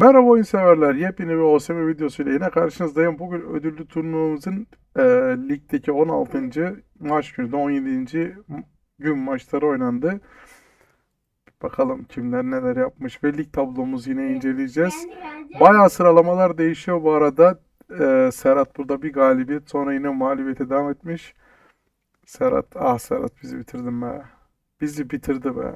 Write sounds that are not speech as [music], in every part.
Merhaba oyun severler. Yepyeni bir OSM videosuyla yine karşınızdayım. Bugün ödüllü turnuvamızın e, ligdeki 16. maç günü de 17. gün maçları oynandı. Bakalım kimler neler yapmış ve lig tablomuzu yine inceleyeceğiz. Bayağı sıralamalar değişiyor bu arada. E, Serhat burada bir galibiyet sonra yine mağlubiyete devam etmiş. Serhat, ah Serhat bizi bitirdin be. Bizi bitirdi be.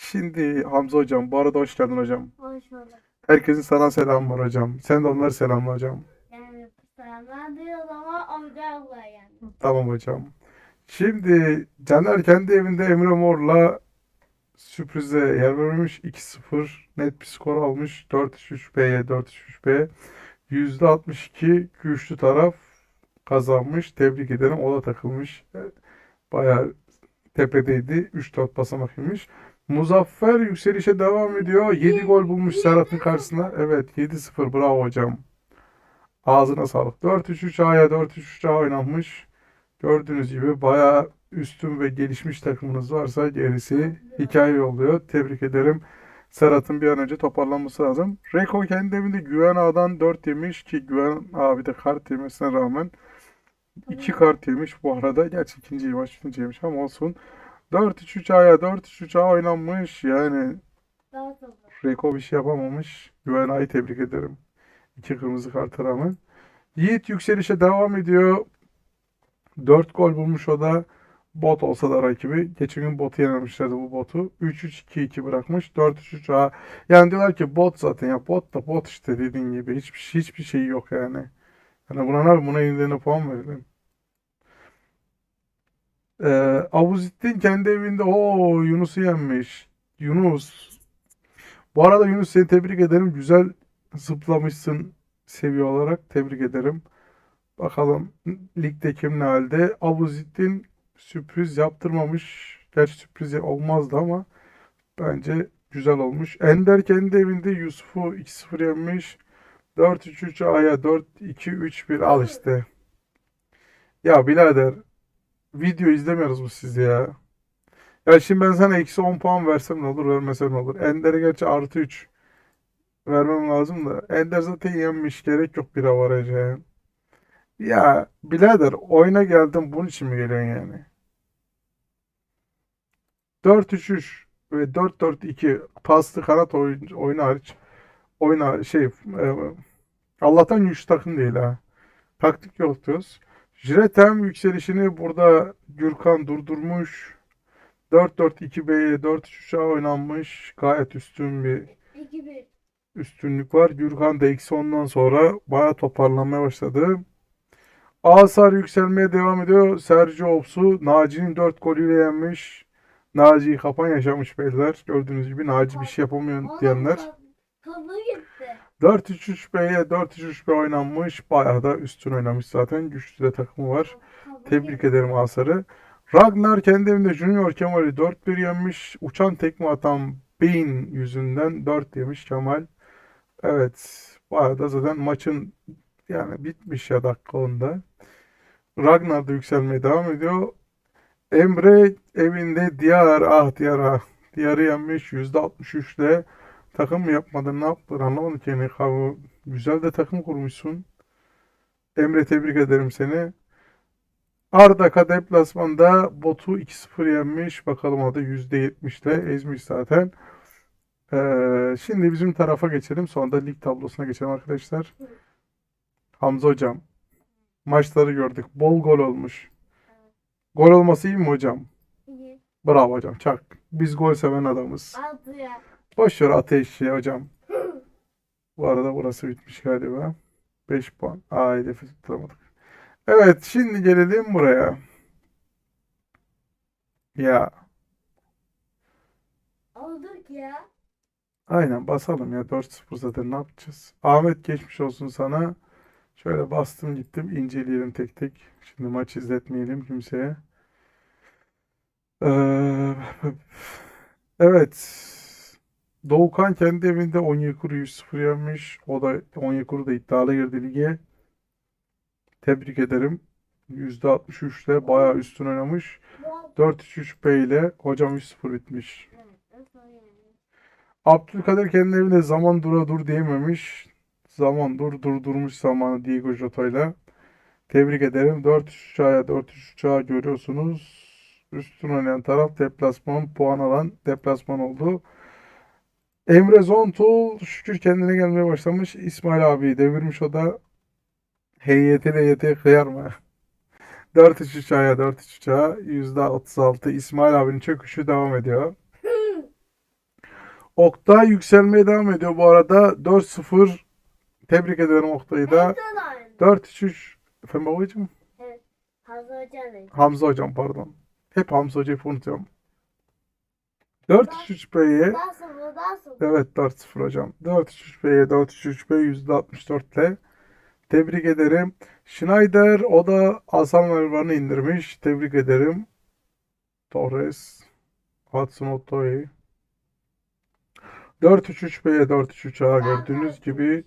Şimdi Hamza hocam, bu arada hoş geldin hocam. Hoş bulduk. Herkesin sana selamı var hocam. Sen de onları selamla hocam. Yani selamlar diyoruz ama amca abla yani. Tamam hocam. Şimdi Caner kendi evinde Emre Mor'la sürprize yer vermemiş. 2-0 net bir skor almış. 4-3-3B'ye 4-3-3B. %62 güçlü taraf kazanmış. Tebrik ederim. O da takılmış. Bayağı tepedeydi. 3-4 basamak yemiş. Muzaffer yükselişe devam ediyor. 7 gol bulmuş Serhat'ın karşısına. Evet 7-0 bravo hocam. Ağzına sağlık. 4-3-3A'ya 4-3-3A oynanmış. Gördüğünüz gibi bayağı üstün ve gelişmiş takımınız varsa gerisi hikaye oluyor. Tebrik ederim. Serhat'ın bir an önce toparlanması lazım. Reko kendi evinde Güven Ağa'dan 4 yemiş ki Güven abi de kart yemesine rağmen 2 kart yemiş bu arada. Gerçi ikinci maç ikinci yemiş ama olsun. 4-3-3A'ya 4-3-3A oynanmış. Yani. Reko bir şey yapamamış. Güven Ağa'yı tebrik ederim. İki kırmızı karta rağmen. Yiğit yükselişe devam ediyor. 4 gol bulmuş o da. Bot olsa da rakibi. Geçen gün botu yenemişlerdi bu botu. 3-3-2-2 bırakmış. 4-3-3 Yani diyorlar ki bot zaten ya bot da bot işte dediğin gibi. Hiçbir, hiçbir şey yok yani. Yani buna ne buna ellerine puan verelim. Ee, Avuzittin kendi evinde o Yunus'u yenmiş. Yunus. Bu arada Yunus seni tebrik ederim. Güzel zıplamışsın seviye olarak. Tebrik ederim. Bakalım ligde kim ne halde. Avuzittin sürpriz yaptırmamış. Gerçi sürpriz olmazdı ama bence güzel olmuş. Ender kendi evinde Yusuf'u 2-0 yenmiş. 4-3-3 A'ya 4-2-3-1 al işte. Ya birader video izlemiyoruz mu siz ya? Ya şimdi ben sana eksi 10 puan versem ne olur vermesem ne olur. Ender'e gerçi artı 3 vermem lazım da. Ender zaten yenmiş gerek yok bir avaraja. Ya birader oyuna geldim bunun için mi geliyorsun yani? 4-3-3 ve 4-4-2 paslı kanat oyun, oyunu hariç oyuna şey e, Allah'tan güçlü takım değil ha. Taktik yok diyoruz. Jiretem yükselişini burada Gürkan durdurmuş. 4-4-2B'ye 4-3-3'e oynanmış. Gayet üstün bir 2-1. üstünlük var. Gürkan da eksi ondan sonra bayağı toparlanmaya başladı. Asar yükselmeye devam ediyor. Sergio Ops'u Naci'nin 4 golüyle yenmiş. Naci kapan yaşamış beyler. Gördüğünüz gibi Naci bir şey yapamıyor diyenler. Kabı gitti. 4-3-3B'ye 4-3-3B oynanmış. Bayağı da üstün oynamış zaten. Güçlü de takımı var. Tebrik ederim Asar'ı. Ragnar kendi evinde Junior Kemal'i 4-1 yenmiş. Uçan tekme atan Beyin yüzünden 4 yemiş Kemal. Evet. Bayağı da zaten maçın yani bitmiş ya dakika onda. Ragnar da yükselmeye devam ediyor. Emre evinde Diyar ah Diyar ah. Diyar'ı yenmiş %63 ile takım mı yapmadın ne yaptın anlamadım ki yani güzel de takım kurmuşsun. Emre tebrik ederim seni. Arda deplasmanda Bot'u 2-0 yenmiş. Bakalım da %70 ile ezmiş zaten. Ee, şimdi bizim tarafa geçelim. Sonra da lig tablosuna geçelim arkadaşlar. Hamza hocam. Maçları gördük. Bol gol olmuş. Gol olması iyi mi hocam? İyi. Bravo hocam. Çak. Biz gol seven adamız. Altı ya. Boş ver ateş ya hocam. Bu arada burası bitmiş galiba. 5 puan. Aa hedefi tutturamadık. Evet şimdi gelelim buraya. Ya Olduk ya. aynen basalım ya 4-0 zaten ne yapacağız? Ahmet geçmiş olsun sana. Şöyle bastım gittim inceleyelim tek tek. Şimdi maç izletmeyelim kimseye. Ee, evet. Doğukan kendi evinde Onyekuru 100-0 yenmiş. O da Onyekuru da iddialı girdi lige. Tebrik ederim. %63 ile bayağı üstün oynamış. Bu 4-3-3 B ile hocam 3-0 bitmiş. Abdülkadir kendi evinde zaman dura dur diyememiş. Zaman dur dur durmuş zamanı Diego Jota'yla. Tebrik ederim. 4-3 uçağa 4-3 uçağı görüyorsunuz. Üstün oynayan taraf deplasman puan alan deplasman oldu. Emre Zontul şükür kendine gelmeye başlamış. İsmail abi devirmiş o da. HYT LYT kıyar mı? [laughs] 4-3 uçağa 4-3 uçağa %36 İsmail abinin çöküşü devam ediyor. [laughs] Oktay yükselmeye devam ediyor bu arada. 4-0 tebrik ederim Oktay'ı da. Hepsi de 4-3 Efendim babacığım? Hazır hocam. Hamza hocam pardon. Hep Hamza hocayı unutuyorum. 4-3 B'ye Nasıl bu nasıl? Evet 4-0 hocam. 4-3 B'ye 4-3 B %64 ile tebrik ederim. Schneider o da Hasan Mervan'ı indirmiş. Tebrik ederim. Torres Hudson Otoy 4-3 B'ye 4-3 A gördüğünüz gibi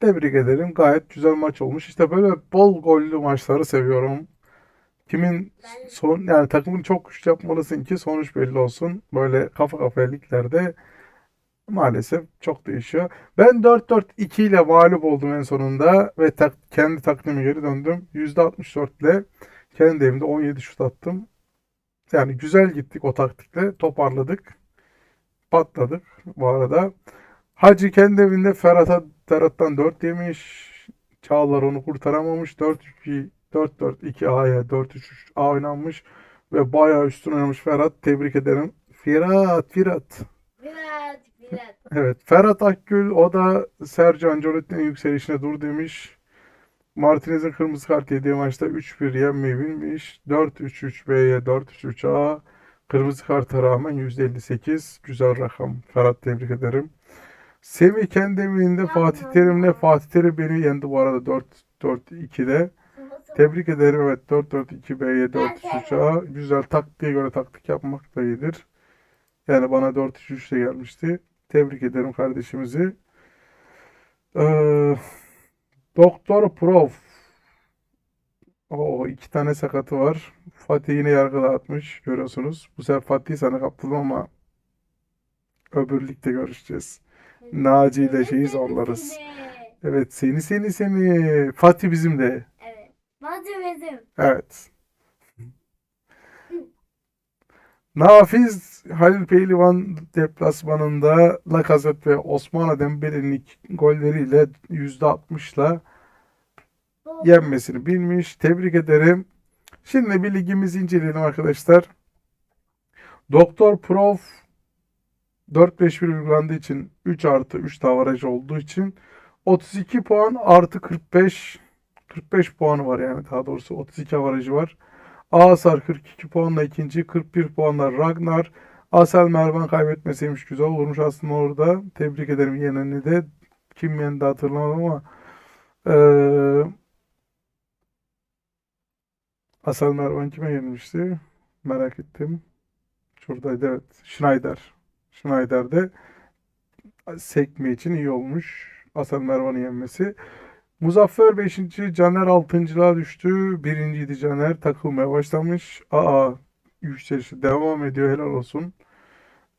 tebrik ederim. Gayet güzel maç olmuş. İşte böyle bol gollü maçları seviyorum. Kimin son yani takımını çok güçlü yapmalısın ki sonuç belli olsun. Böyle kafa kafaya liglerde maalesef çok değişiyor. Ben 4-4-2 ile mağlup oldum en sonunda ve tak, kendi takvime geri döndüm. %64 ile kendi evimde 17 şut attım. Yani güzel gittik o taktikle. Toparladık. Patladık bu arada. Hacı kendi evinde Ferhat'a Ferhat'tan 4 yemiş. Çağlar onu kurtaramamış. 4-2 4-4-2 A'ya 4-3-3 A oynanmış ve bayağı üstün oynamış Ferhat. Tebrik ederim. Ferhat, Ferhat. biraz biraz. [laughs] Evet, Ferhat Akgül o da Sergio Ancelotti'nin yükselişine dur demiş. Martinez'in kırmızı kart yediği maçta 3-1 yenmeyi bilmiş. 4-3-3 B'ye 4-3-3 A. Kırmızı karta rağmen %58. Güzel rakam. Ferhat tebrik ederim. Semih kendi evinde Fatih Terim'le Fatih Terim beni yendi bu arada 4-4-2'de. Tebrik ederim. Evet 4-4-2 B'ye 4-3 A. Güzel taktiğe göre taktik yapmak da iyidir. Yani bana 4-3 ile gelmişti. Tebrik ederim kardeşimizi. Ee, Doktor Prof. O iki tane sakatı var. Fatih yine yargı dağıtmış. Görüyorsunuz. Bu sefer Fatih sana kaptırdım ama öbür ligde görüşeceğiz. Naci ile şeyi zorlarız. Evet seni seni seni. Fatih bizim de. Bizim. Evet. Nafiz Halil Pehlivan deplasmanında Lacazette ve Osman Dembele'nin golleriyle %60'la yenmesini bilmiş. Tebrik ederim. Şimdi bir ligimizi inceleyelim arkadaşlar. Doktor Prof 4-5-1 uygulandığı için 3 artı 3 de avaraj olduğu için 32 puan artı 45 45 puanı var yani daha doğrusu 32 avarajı var. Asar 42 puanla ikinci, 41 puanla Ragnar. Asel Mervan kaybetmeseymiş güzel olurmuş aslında orada. Tebrik ederim yeneni de. Kim yendi hatırlamadım ama eee Asel Mervan kime yenmişti? Merak ettim. Şuradaydı evet. Schneider. Schneider de sekme için iyi olmuş. Asel Mervan'ı yenmesi. Muzaffer 5. Caner 6.lığa düştü. 1.ydi Caner. Takılmaya başlamış. Aa yükselişi devam ediyor. Helal olsun.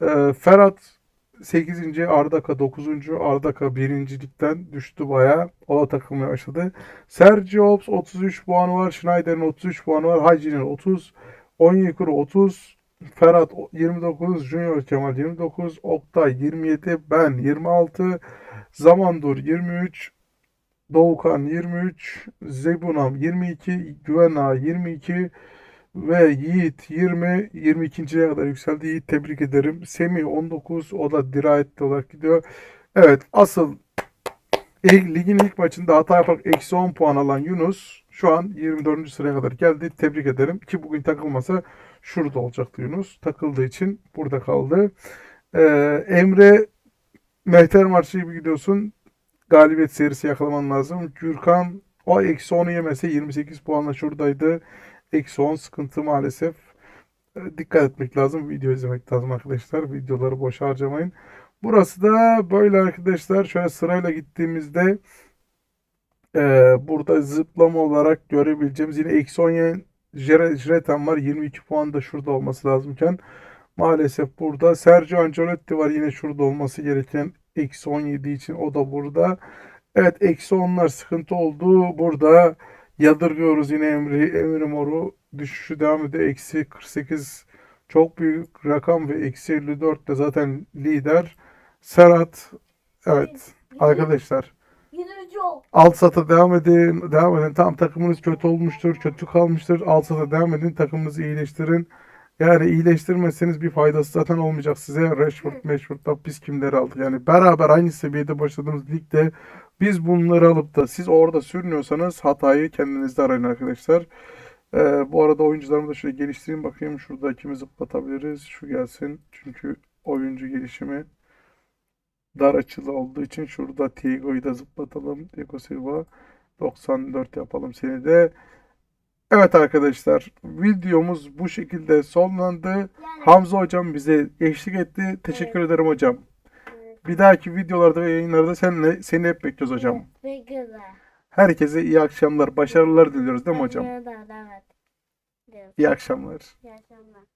Ee, Ferhat 8. Ardaka 9. Ardaka 1. ligden düştü bayağı. O da takılmaya başladı. Sergio Ops 33 puanı var. Schneider'in 33 puanı var. Hacı'nın 30. Onyekuru 30. Ferhat 29. Junior Kemal 29. Oktay 27. Ben 26. Zamandur 23. Doğukan 23, Zebunam 22, Güven Ağa 22 ve Yiğit 20, 22.ye kadar yükseldi. Yiğit tebrik ederim. Semih 19, o da dirayetli olarak gidiyor. Evet, asıl ligin ilk maçında hata yaparak eksi 10 puan alan Yunus şu an 24. sıraya kadar geldi. Tebrik ederim. Ki bugün takılmasa şurada olacaktı Yunus. Takıldığı için burada kaldı. Ee, Emre Mehter maçı gibi gidiyorsun galibiyet serisi yakalaman lazım. Gürkan o eksi 10'u yemese 28 puanla şuradaydı. Eksi 10 sıkıntı maalesef. E, Dikkat etmek lazım. Video izlemek lazım arkadaşlar. Videoları boş harcamayın. Burası da böyle arkadaşlar. Şöyle sırayla gittiğimizde e, burada zıplama olarak görebileceğimiz yine eksi 10 yen Jere- Jireten var. 22 puan da şurada olması lazımken maalesef burada. Sergio Ancelotti var yine şurada olması gereken. Eksi 17 için o da burada. Evet eksi 10'lar sıkıntı oldu. Burada yadırgıyoruz yine Emre, Emre Mor'u. Düşüşü devam ediyor. Eksi 48 çok büyük rakam ve eksi 54 de zaten lider. Serhat evet arkadaşlar alt sata devam edin. Devam edin. Tam takımınız kötü olmuştur. Kötü kalmıştır. Alt sata devam edin. Takımınızı iyileştirin. Yani iyileştirmezseniz bir faydası zaten olmayacak size. Rashford, Rashford'da biz kimleri aldık? Yani beraber aynı seviyede başladığımız ligde biz bunları alıp da siz orada sürünüyorsanız hatayı kendinizde arayın arkadaşlar. Ee, bu arada oyuncularımı da şöyle geliştireyim bakayım. Şurada kimi zıplatabiliriz? Şu gelsin. Çünkü oyuncu gelişimi dar açılı olduğu için şurada Tiego'yu da zıplatalım. Diego Silva 94 yapalım seni de. Evet arkadaşlar videomuz bu şekilde sonlandı. Yani Hamza hocam bize eşlik etti. Teşekkür ederim hocam. Evet. Bir dahaki videolarda ve yayınlarda seninle seni hep bekliyoruz hocam. Evet. Herkese iyi akşamlar, başarılar diliyoruz değil mi hocam? Evet. Evet. İyi akşamlar. İyi akşamlar.